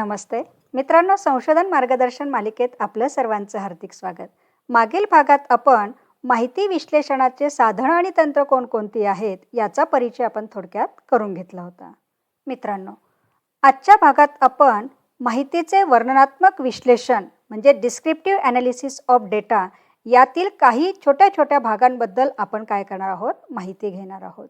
नमस्ते. मित्रांनो संशोधन मार्गदर्शन मालिकेत आपलं सर्वांचं हार्दिक स्वागत. मागील भागात आपण माहिती विश्लेषणाचे साधनं आणि तंत्र कोणकोणती आहेत याचा परिचय आपण थोडक्यात करून घेतला होता. मित्रांनो आजच्या भागात आपण माहितीचे वर्णनात्मक विश्लेषण म्हणजे डिस्क्रिप्टिव्ह ॲनालिसिस ऑफ डेटा यातील काही छोट्या छोट्या भागांबद्दल आपण काय करणार आहोत माहिती घेणार आहोत.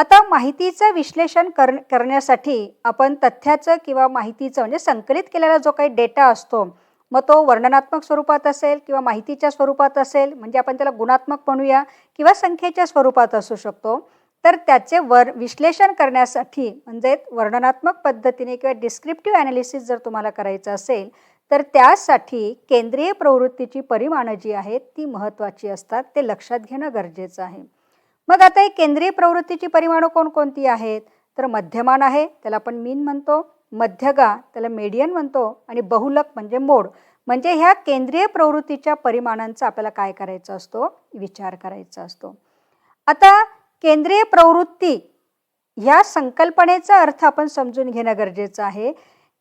आता माहितीचं विश्लेषण कर करण्यासाठी आपण तथ्याचं किंवा माहितीचं म्हणजे संकलित केलेला जो काही डेटा असतो मग तो वर्णनात्मक स्वरूपात असेल किंवा माहितीच्या स्वरूपात असेल म्हणजे आपण त्याला गुणात्मक म्हणूया किंवा संख्येच्या स्वरूपात असू शकतो तर त्याचे वर विश्लेषण करण्यासाठी म्हणजे वर्णनात्मक पद्धतीने किंवा डिस्क्रिप्टिव्ह ॲनालिसिस जर तुम्हाला करायचं असेल तर त्यासाठी केंद्रीय प्रवृत्तीची परिमाणं जी आहेत ती महत्त्वाची असतात ते लक्षात घेणं गरजेचं आहे. मग आता ही केंद्रीय प्रवृत्तीची परिमाणं कोणकोणती आहेत? तर मध्यमान आहे त्याला आपण मीन म्हणतो मध्यगा त्याला मेडियन म्हणतो आणि बहुलक म्हणजे मोड. म्हणजे ह्या केंद्रीय प्रवृत्तीच्या परिमाणांचा आपल्याला काय करायचा असतो? विचार करायचा असतो. आता केंद्रीय प्रवृत्ती ह्या संकल्पनेचा अर्थ आपण समजून घेणं गरजेचं आहे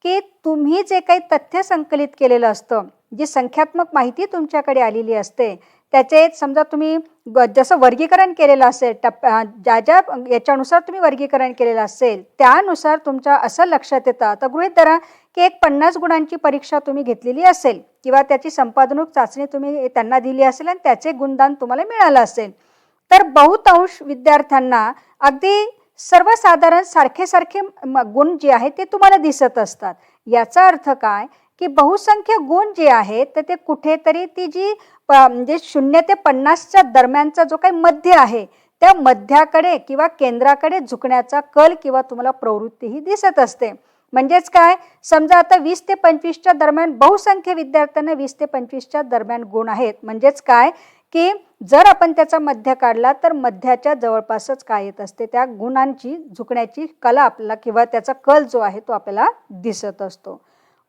की तुम्ही जे काही तथ्य संकलित केलेलं असतं जी संख्यात्मक माहिती तुमच्याकडे आलेली असते त्याचे समजा तुम्ही ग- जसं वर्गीकरण केलेलं असेल टप ज्या ज्या याच्यानुसार तुम्ही वर्गीकरण केलेलं असेल त्यानुसार तुमच्या असं लक्षात येतं. तर गृहित धरा की एक पन्नास गुणांची परीक्षा तुम्ही घेतलेली असेल किंवा त्याची संपादनूक चाचणी तुम्ही त्यांना दिली असेल आणि त्याचे गुणदान तुम्हाला मिळालं असेल. तर बहुतांश विद्यार्थ्यांना अगदी सर्वसाधारण सारखे सारखे म- गुण जे आहेत ते तुम्हाला दिसत असतात. याचा अर्थ काय? की बहुसंख्य गुण जे आहेत तर ते कुठेतरी ती जी प- म्हणजे शून्य ते पन्नासच्या दरम्यानचा जो काही मध्य आहे त्या मध्याकडे किंवा केंद्राकडे झुकण्याचा कल किंवा तुम्हाला प्रवृत्तीही दिसत असते. म्हणजेच काय? समजा आता वीस ते पंचवीसच्या दरम्यान बहुसंख्य विद्यार्थ्यांना वीस ते पंचवीसच्या दरम्यान गुण आहेत. म्हणजेच काय? की जर आपण त्याचा मध्य काढला तर मध्याच्या जवळपासच काय येत असते? त्या गुणांची झुकण्याची कला आपल्याला किंवा त्याचा कल जो आहे तो आपल्याला दिसत असतो.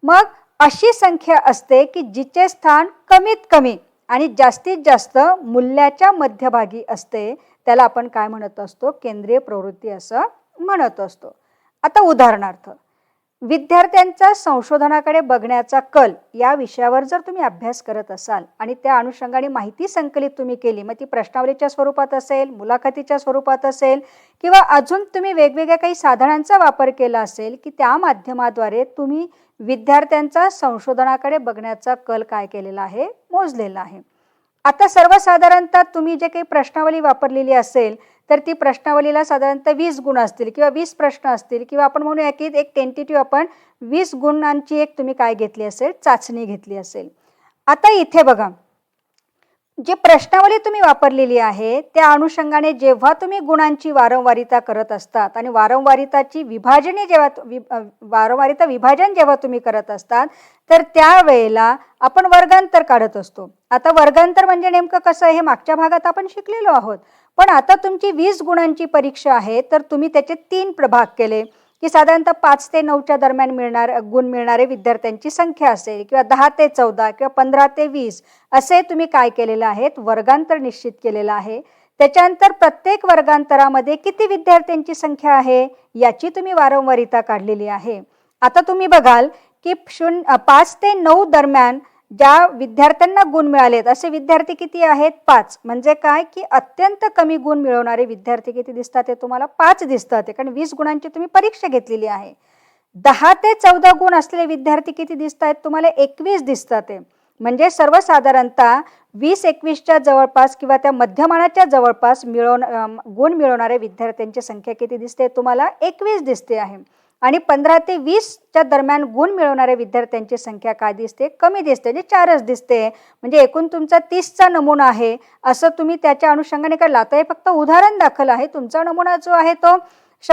मग अशी संख्या असते की जिचे स्थान कमीत कमी आणि जास्तीत जास्त मूल्याच्या मध्यभागी असते त्याला आपण काय म्हणत असतो? केंद्रीय प्रवृत्ती असं म्हणत असतो. आता उदाहरणार्थ विद्यार्थ्यांचा संशोधनाकडे बघण्याचा कल या विषयावर जर तुम्ही अभ्यास करत असाल आणि त्या अनुषंगाने माहिती संकलित तुम्ही केली मग ती प्रश्नावलीच्या स्वरूपात असेल मुलाखतीच्या स्वरूपात असेल किंवा अजून तुम्ही वेगवेगळ्या काही साधनांचा वापर केला असेल की त्या माध्यमाद्वारे तुम्ही विद्यार्थ्यांचा संशोधनाकडे बघण्याचा कल काय केलेला आहे मोजलेला आहे. आता सर्वसाधारणतः तुम्ही जे काही प्रश्नावली वापरलेली असेल तर ती प्रश्नावलीला साधारणतः वीस गुण असतील किंवा वीस प्रश्न असतील किंवा आपण म्हणूया की एक टेंटेटिव्ह आपण वीस गुणांची एक तुम्ही काय घेतली असेल चाचणी घेतली असेल. आता इथे बघा. जी प्रश्नावली तुम्ही वापरलेली आहे त्या अनुषंगाने जेव्हा तुम्ही गुणांची वारंवारिता करत असतात आणि वारंवारिताची विभाजने जेव्हा वि वारंवारिता विभाजन जेव्हा तुम्ही करत असतात तर त्यावेळेला आपण वर्गांतर काढत असतो. आता वर्गांतर म्हणजे नेमकं कसं आहे हे मागच्या भागात आपण शिकलेलो आहोत. पण आता तुमची वीस गुणांची परीक्षा आहे तर तुम्ही त्याचे तीन प्रभाग केले. की साधारणतः पाच ते नऊच्या दरम्यान मिळणार गुण मिळणारे विद्यार्थ्यांची संख्या असेल किंवा दहा ते चौदा किंवा पंधरा ते वीस असे तुम्ही काय केलेलं आहेत? वर्गांतर निश्चित केलेलं आहे. त्याच्यानंतर प्रत्येक वर्गांतरामध्ये किती विद्यार्थ्यांची संख्या आहे? याची तुम्ही वारंवारिता काढलेली आहे. आता तुम्ही बघाल की शून्य पाच ते नऊ दरम्यान ज्या विद्यार्थ्यांना गुण मिळालेत असे विद्यार्थी किती आहेत? पाच. म्हणजे काय? की अत्यंत कमी गुण मिळवणारे विद्यार्थी किती दिसतात ते तुम्हाला? पाच दिसतात ते. कारण वीस गुणांची तुम्ही परीक्षा घेतलेली आहे. दहा ते चौदा गुण असलेले विद्यार्थी किती दिसत आहेत तुम्हाला एकवीस दिसतात ते. म्हणजे सर्वसाधारणतः वीस एकवीसच्या जवळपास किंवा त्या मध्यमानाच्या जवळपास मिळवण गुण मिळवणाऱ्या विद्यार्थ्यांची संख्या किती दिसते? तुम्हाला एकवीस दिसते आहे. आणि पंधरा ते वीसच्या दरम्यान गुण मिळवणाऱ्या विद्यार्थ्यांची संख्या काय दिसते? कमी दिसते म्हणजे चारच दिसते. म्हणजे एकूण तुमचा तीसचा नमुना आहे. असं तुम्ही त्याच्या अनुषंगाने काय आता हे फक्त उदाहरण दाखल आहे. तुमचा नमुना जो आहे तो श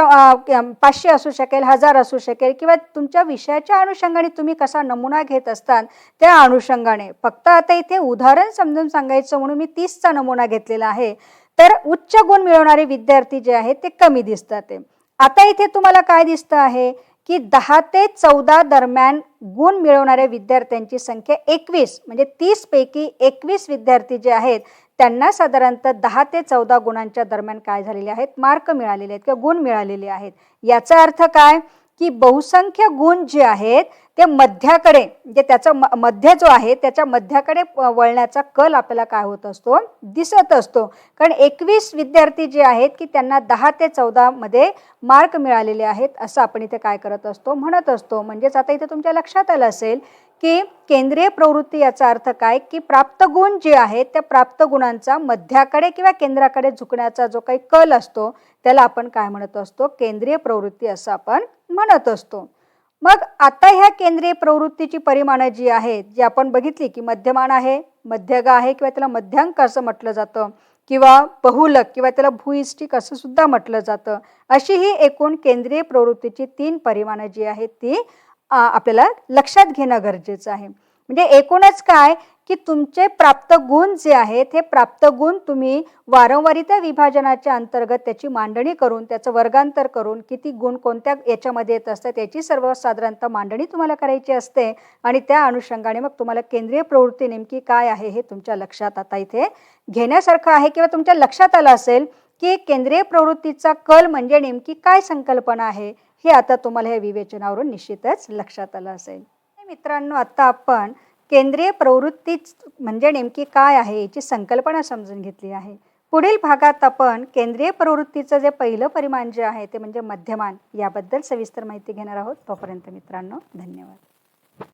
पाचशे असू शकेल हजार असू शकेल किंवा तुमच्या विषयाच्या अनुषंगाने तुम्ही कसा नमुना घेत असतात त्या अनुषंगाने. फक्त आता इथे उदाहरण समजून सांगायचं म्हणून मी तीसचा नमुना घेतलेला आहे. तर उच्च गुण मिळवणारे विद्यार्थी जे आहेत ते कमी दिसतात. ते आता इथे तुम्हाला काय दिसतं आहे? की दहा ते चौदा दरम्यान गुण मिळवणाऱ्या विद्यार्थ्यांची संख्या एकवीस म्हणजे तीसपैकी एकवीस विद्यार्थी जे आहेत त्यांना साधारणतः दहा ते चौदा गुणांच्या दरम्यान काय झालेले आहेत? मार्क मिळालेले आहेत किंवा गुण मिळालेले आहेत. याचा अर्थ काय? की बहुसंख्य गुण जे आहेत ते मध्याकडे म्हणजे त्याचा म- मध्य जो आहे त्याच्या मध्याकडे वळण्याचा कल आपल्याला काय होत असतो? दिसत असतो. कारण एकवीस विद्यार्थी जे आहेत की त्यांना दहा ते चौदामध्ये मार्क मिळालेले आहेत असं आपण इथे काय करत असतो? म्हणत असतो. म्हणजेच आता इथे तुमच्या लक्षात आलं असेल की केंद्रीय प्रवृत्ती याचा अर्थ काय? की प्राप्त गुण जे आहेत त्या प्राप्त गुणांचा मध्याकडे किंवा केंद्राकडे झुकण्याचा जो काही कल असतो त्याला आपण काय म्हणत असतो? केंद्रीय प्रवृत्ती असं आपण म्हणत असतो. मग आता ह्या केंद्रीय प्रवृत्तीची परिमाणं जी आहेत जी आपण बघितली की मध्यमान आहे मध्यग आहे किंवा त्याला मध्यांक असं म्हटलं जातं किंवा बहुलक किंवा त्याला भूइष्टिक असं सुद्धा म्हटलं जातं अशी ही एकूण केंद्रीय प्रवृत्तीची तीन परिमाणं जी आहेत ती आपल्याला लक्षात घेणं गरजेचं आहे. म्हणजे एकूणच काय? की तुमचे प्राप्त गुण जे आहेत हे प्राप्त गुण तुम्ही वारंवारी त्या विभाजनाच्या अंतर्गत त्याची मांडणी करून त्याचं वर्गांतर करून किती गुण कोणत्या याच्यामध्ये येत असतात याची सर्वसाधारणतः मांडणी तुम्हाला करायची असते. आणि त्या अनुषंगाने मग तुम्हाला केंद्रीय प्रवृत्ती नेमकी काय आहे हे तुमच्या लक्षात आता इथे घेण्यासारखं आहे. किंवा तुमच्या लक्षात आलं असेल की केंद्रीय प्रवृत्तीचा कल म्हणजे नेमकी काय संकल्पना आहे? हे आता तुम्हाला या विवेचनावरून निश्चितच लक्षात आलं असेल. मित्रांनो आता आपण केंद्रीय प्रवृत्तीच म्हणजे नेमकी काय आहे याची संकल्पना समजून घेतली आहे. पुढील भागात आपण केंद्रीय प्रवृत्तीचं जे पहिलं परिमाण जे आहे ते म्हणजे मध्यमान याबद्दल सविस्तर माहिती घेणार आहोत. तोपर्यंत मित्रांनो धन्यवाद.